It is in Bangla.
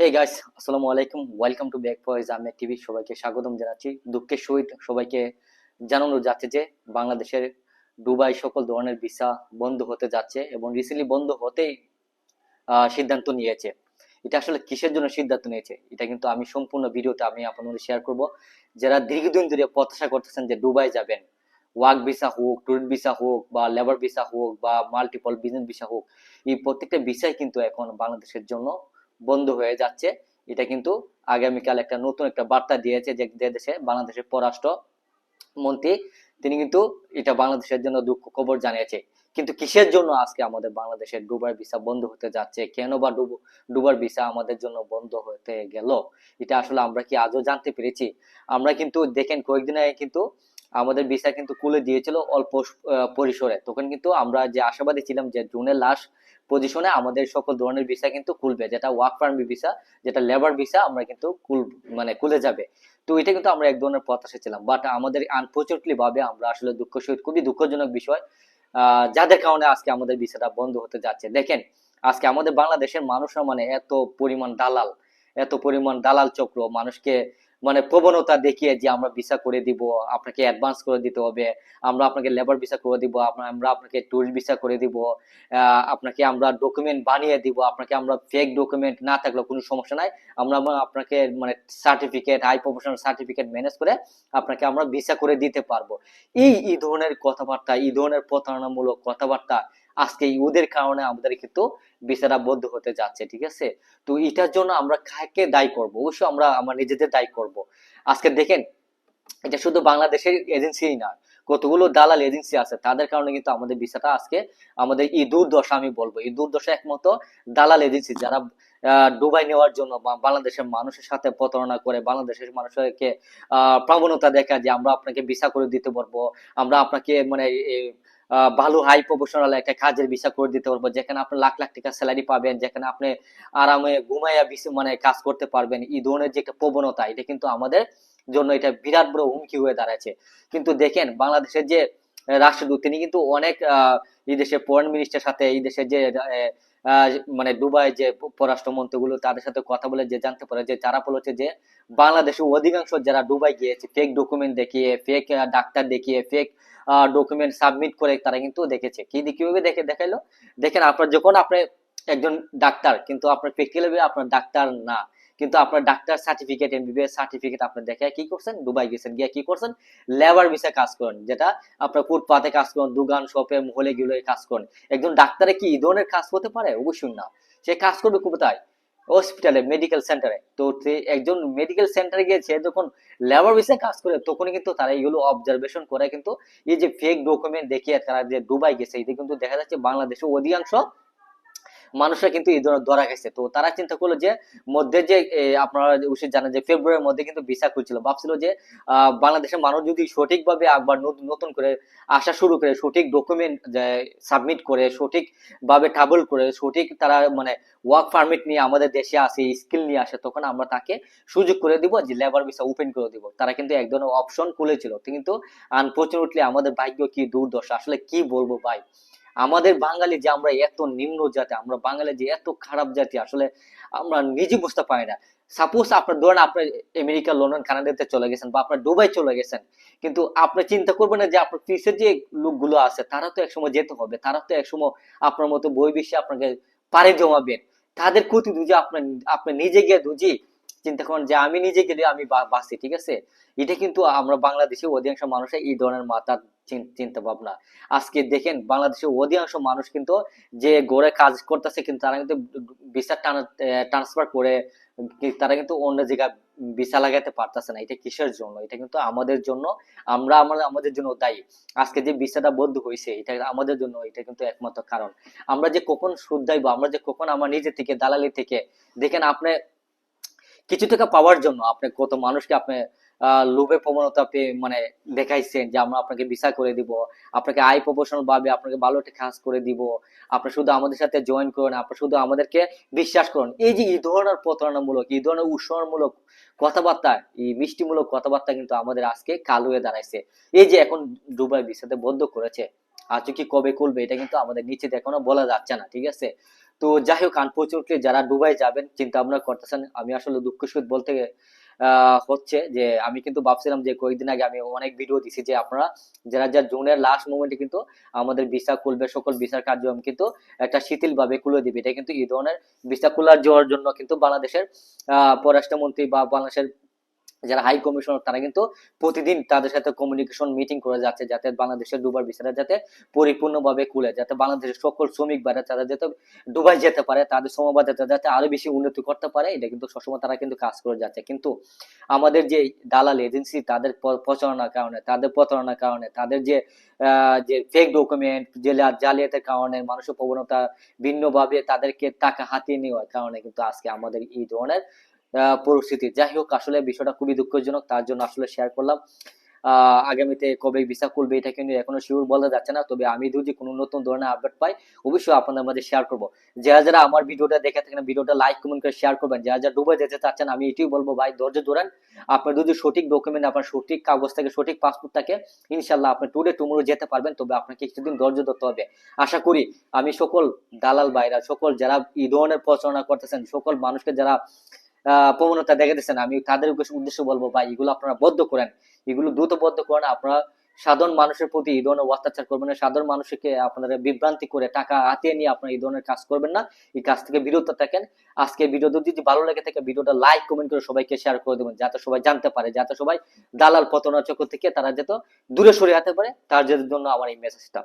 হে গাইস আসসালামু আলাইকুম। Welcome to back for Jamia TV সবাইকে স্বাগতম জানাচ্ছি। দুঃখের সহিত সবাইকে জানানো যাচ্ছে যে বাংলাদেশের দুবাই সকল ধরনের ভিসা বন্ধ হতে যাচ্ছে এবং রিসেন্টলি বন্ধ হতেই সিদ্ধান্ত নিয়েছে। এটা আসলে কিসের জন্য সিদ্ধান্ত নিয়েছে? এটা কিন্তু আমি সম্পূর্ণ ভিডিওতে আমি আপনাদের শেয়ার করব। যারা দীর্ঘদিন ধরে প্রত্যাশা করতেছেন যে দুবাই যাবেন ওয়ার্ক ভিসা হোক ট্যুরিস্ট ভিসা হোক বা লেবার ভিসা হোক বা মাল্টিপল বিজনেস ভিসা হোক, এই প্রত্যেকটা ভিসাই কিন্তু এখন বাংলাদেশের জন্য বন্ধ হয়ে যাচ্ছে। এটা কিন্তু আগামীকাল একটা নতুন একটা বার্তা দিয়েছে যে দেশে বাংলাদেশের পররাষ্ট্র মন্ত্রী তিনি কিন্তু এটা বাংলাদেশের জন্য দুঃখ খবর জানিয়েছে। কিন্তু কিসের জন্য আজকে আমাদের বাংলাদেশের ডুবার ভিসা বন্ধ হতে যাচ্ছে? কেন বা ডুব- ডুবার ভিসা আমাদের জন্য বন্ধ হতে গেল? এটা আসলে আমরা কি আজও জানতে পেরেছি? আমরা কিন্তু দেখেন কয়েকদিন আগে কিন্তু আমাদের ভিসা কিন্তু খুলে দিয়েছিল অল্প পরিসরে। তখন কিন্তু আমরা যে আশাবাদী ছিলাম যে জুনের লাস্ট পজিশনে আমাদের সকল ধরনের ভিসা কিন্তু খুলবে। যেটা ওয়ার্ক পারমিট ভিসা যেটা লেবার ভিসা আমরা কিন্তু খুল মানে খুলে যাবে। তো এটা কিন্তু আমরা এক ধরনের প্রত্যাশা ছিলাম। বাট আমাদের আনফর্চুনেটলি ভাবে আমরা আসলে দুঃখ সহিত খুবই দুঃখজনক বিষয়। যাদের কারণে আজকে আমাদের ভিসাটা বন্ধ হতে যাচ্ছে। দেখেন, আজকে আমাদের বাংলাদেশের মানুষরা মানে এত পরিমাণ দালাল, এত পরিমাণ দালাল চক্র, মানুষকে মানে প্রবণতা দেখিয়ে যে আমরা ভিসা করে দিব, আপনাকে অ্যাডভান্স করে দিতে হবে, আমরা আপনাকে লেবার ভিসা করে দিব আমরা আপনাকে ট্যুরিস্ট ভিসা করে দিব আপনাকে আমরা ডকুমেন্ট বানিয়ে দিব, আপনাকে আমরা ফেক ডকুমেন্ট না থাকলেও কোনো সমস্যা নাই, আমরা আমরা আপনাকে মানে certificate high professional certificate manage করে আপনাকে আমরা ভিসা করে দিতে পারব। এই এই ধরনের কথাবার্তা, এই ধরনের প্রতারণামূলক কথাবার্তা আজকে এই ওদের কারণে আমাদের কিন্তু ভিসাটা বদ্ধ হতে যাচ্ছে, ঠিক আছে? তো এটার জন্য আমরা কাকে দায়ী করব? অবশ্যই আমরা, আমার নিজেদের দায়ী করব। আজকে দেখেন, এটা শুধু বাংলাদেশের এজেন্সিই না কতগুলো দালাল এজেন্সি আছে, তাদের কারণে কিন্তু আমাদের ভিসাটা আজকে আমাদের এই দুর্দশা আমি বলব। এই দুর্দশা একমত দালাল এজেন্সি যারা ডুবাই নেওয়ার জন্য বাংলাদেশের মানুষের সাথে প্রতারণা করে, বাংলাদেশের মানুষকে প্রবণতা দেখা যে আমরা আপনাকে ভিসা করে দিতে পারব, আমরা আপনাকে মানে ভালো হাই প্রফেশনাল একটা কাজের ভিসা করে দিতে পারব। যেখানে আপনি লাখ লাখ টাকা স্যালারি পাবেন, যেখানে আপনি আরামে ঘুমাইয়া মানে কাজ করতে পারবেন। এই ধরনের যে একটা প্রবণতা, এটা কিন্তু আমাদের জন্য এটা বিরাট বড় হুমকি হয়ে দাঁড়াচ্ছে। কিন্তু দেখেন, বাংলাদেশের যে রাষ্ট্রদূত, তিনি কিন্তু অনেক এই দেশের ফরেন মিনিস্টার সাথে, এই দেশের যে মানে দুবাই যে পররাষ্ট্রমন্ত্রীগুলো, তাদের সাথে কথা বলে যে জানতে পারে যে যারা বলেছে যে, বাংলাদেশের অধিকাংশ যারা দুবাই গিয়েছে ফেক ডকুমেন্ট দেখিয়ে ফেক ডাক্তার দেখিয়ে ফেক ডকুমেন্ট সাবমিট করে তারা কিন্তু দেখেছে। কি কীভাবে দেখে দেখাইলো? দেখেন, আপনার যখন আপনি একজন ডাক্তার কিন্তু আপনার প্র্যাকটিক্যালি আপনার ডাক্তার না, কিন্তু আপনার ডাক্তার সার্টিফিকেট এমবিবিএস সার্টিফিকেট আপনি দেখে কি করছেন? দুবাই গেছেন, গিয়ে কি করছেন? লেবার ভিসা কাজ করেন, যেটা আপনার ফুটপাতে কাজ করেন, দোকান শপে মহলে গুলো কাজ করেন। একজন ডাক্তারে কি এই ধরনের কাজ করতে পারে? অবশ্যই না। সে কাজ করবে কোথায়? হসপিটালে মেডিকেল সেন্টারে তো একজন মেডিকেল সেন্টারে গিয়ে সে যখন লেবার বিষয়ে কাজ করে তখন কিন্তু তারা এগুলো অবজারভেশন করে। কিন্তু এই যে ফেক ডকুমেন্ট দেখিয়ে তারা যে দুবাই গেছে এটা কিন্তু দেখা যাচ্ছে বাংলাদেশের অধিকাংশ মানুষরা কিন্তু এই ধরনের ধরা গেছে তো তারা চিন্তা করল যে, মধ্যে যে আপনারা উচিত জানেন যে ফেব্রুয়ারির মধ্যে কিন্তু ভিসা খুলছিল। ভাবছিল যে বাংলাদেশের মানুষ যদি সঠিকভাবে একবার নতুন করে আসা শুরু করে, সঠিক ডকুমেন্ট সাবমিট করে সঠিক ভাবে ট্রাভেল করে, সঠিক তারা মানে ওয়ার্ক পারমিট নিয়ে আমাদের দেশে আসে স্কিল নিয়ে আসে, তখন আমরা তাকে সুযোগ করে দিব যে লেবার ভিসা ওপেন করে দিব। তারা কিন্তু এক ধরনের অপশন খুলেছিল। কিন্তু আনফর্চুনেটলি আমাদের ভাগ্য কি দুর্দশা? আসলে কি বলব ভাই? আমাদের বাঙালি যে আমরা এত নিম্ন জাতি, আমরা বাঙালি যে এত খারাপ জাতি, আসলে আমরা নিজে বুঝতে পারি না। সাপোজ আপনার ধরেন আপনি আমেরিকা লন্ডন কানাডাতে চলে গেছেন বা আপনার দুবাই চলে গেছেন, কিন্তু আপনি চিন্তা করবেন না যে আপনার পিসের যে লোকগুলো আছে, তারা তো একসময় যেতে হবে, তারা তো একসময় আপনার মতো বই বেশি আপনাকে পারে জমাবেন তাদের ক্ষতি দুজি আপনার আপনি নিজে গিয়ে দুজি চিন্তা করেন যে আমি নিজে গেলে আমি বাঁচি, ঠিক আছে? এটা কিন্তু আমরা বাংলাদেশে অধিকাংশ মানুষের এই ধরনের মাথা চিন্তা ভাবনা। আজকে দেখেন বাংলাদেশের অধিকাংশ মানুষ কিন্তু যে গড়ে কাজ করতেছে কিন্তু তারা কিন্তু ভিসা ট্রান্সফার করে তারা কিন্তু অন্য জায়গায় ভিসা লাগাতে পারতেছে না। এটা কিসের জন্য? এটা কিন্তু আমাদের জন্য, আমরা আমরা আমাদের জন্য দায়ী। আজকে যে ভিসাটা বন্ধ হয়েছে এটা আমাদের জন্য এটা কিন্তু একমাত্র কারণ। আমরা যে কখন সুদ দাইবো, আমরা যে কখন আমার নিজে থেকে দালালি থেকে, দেখেন আপনি কিছু টাকা পাওয়ার জন্য আপনি কত মানুষকে আপনি লোভে প্রবণতা পেয়ে মানে দেখাইছেন যে আমরা আপনাকে ভিসা করে দিব, আপনাকে আই প্রপোশনাল ভাবে আপনাকে ভালো একটা কাজ করে দিব আপনি শুধু আমাদের সাথে জয়েন করুন আপনি শুধু আমাদেরকে বিশ্বাস করুন। এই যে এই ধরনের প্রতারণামূলক, এই ধরনের উৎসর্মূলক কথাবার্তা, এই মিষ্টিমূলক কথাবার্তা কিন্তু আমাদের আজকে কাল হয়ে দাঁড়াইছে। এই যে এখন দুবাই ভিসাতে বদ্ধ করেছে, আজ কি কবে খুলবে এটা কিন্তু আমাদের নিচে এখনও বলা যাচ্ছে না, ঠিক আছে? তো যাই হোক আনফর্চুনেটলি যারা দুবাই যাবেন, চিন্তা ভাবনা করতেছেন, আমি আসলে দুঃখ সহিত বলতে হচ্ছে যে আমি কিন্তু ভাবছিলাম যে কয়েকদিন আগে আমি অনেক ভিডিও দিছি যে আপনারা যারা যারা জুনের লাস্ট মুমেন্টে কিন্তু আমাদের ভিসা খুলবে, সকল ভিসার কার্যক্রম কিন্তু একটা শিথিল ভাবে খুলে দিবে। এটা কিন্তু এই ধরনের ভিসা খোলার যাওয়ার জন্য কিন্তু বাংলাদেশের, আহ, পররাষ্ট্রমন্ত্রী বা বাংলাদেশের যারা হাই কমিশনার তারা কিন্তু প্রতিদিন তাদের সাথে কমিউনিকেশন মিটিং করে যাচ্ছে যাতে বাংলাদেশের দুবার ভিসাটা যাতে পরিপূর্ণভাবে খুলে, যাতে বাংলাদেশের সকল শ্রমিক বাইরে তারা যাতে দুবাই যেতে পারে, তাদের সমবাদতা যাতে আরও বেশি উন্নতি করতে পারে, এটা কিন্তু সবসময় তারা কিন্তু কাজ করে যাচ্ছে। কিন্তু আমাদের যে দালাল এজেন্সি তাদের প্রচারণার কারণে, তাদের প্রতারণার কারণে, তাদের যে যে ফেক ডকুমেন্ট যে জালিয়াতের কারণে, মানুষের প্রবণতা ভিন্নভাবে তাদেরকে টাকা হাতিয়ে নেওয়ার কারণে কিন্তু আজকে আমাদের এই ধরনের পরিস্থিতি। যাই হোক আসলে বিষয়টা খুবই দুঃখজনক তার জন্য আসলে শেয়ার করলাম। আহ, আগামীতে কবে ভিসা খুলবে এটা কিন্তু এখনও শিওর বলা যাচ্ছে না তবে আমি যদি কোনো নতুন ধরনের আপডেট পাই অবশ্যই আপনাদের মাঝে শেয়ার করব। যারা যারা আমার ভিডিওটা দেখে থাকেন ভিডিওটা লাইক কমেন্ট করে শেয়ার করবেন। যারা যারা ডুবে যেতে চাচ্ছেন আমি এটাই বলব ভাই ধৈর্য ধরেন। আপনার যদি সঠিক ডকুমেন্ট আপনার সঠিক কাগজ থাকে সঠিক পাসপোর্ট থাকে ইনশাল্লাহ আপনি টুডে টুমোরো যেতে পারবেন তবে আপনাকে কিছুদিন ধৈর্য ধরতে হবে। আশা করি আমি সকল দালাল ভাইরা সকল যারা এই ধরনের প্রচারণা করতেছেন সকল মানুষকে যারা প্রবণতা দেখাতেছেন আমি তাদের উদ্দেশ্যে বলব, ভাই, এগুলো আপনারা বদ্ধ করেন। এগুলো দ্রুত বদ্ধ করেন। আপনারা সাধারণ মানুষের প্রতি এই ধরনের অত্যাচার করবেন না। সাধারণ মানুষকে আপনারা বিভ্রান্তি করে টাকা হাতিয়ে নিয়ে আপনারা এই ধরনের কাজ করবেন না। এই কাজ থেকে বিরত থাকেন। আজকে ভিডিও যদি ভালো লাগে থাকে, ভিডিওটা লাইক, কমেন্ট করে সবাইকে শেয়ার করে দেবেন, যাতে সবাই জানতে পারে, যাতে সবাই দালাল পতনা চক্র থেকে তারা যাতে দূরে সরে যেতে পারে, তার জন্য আমার এই মেসেজটা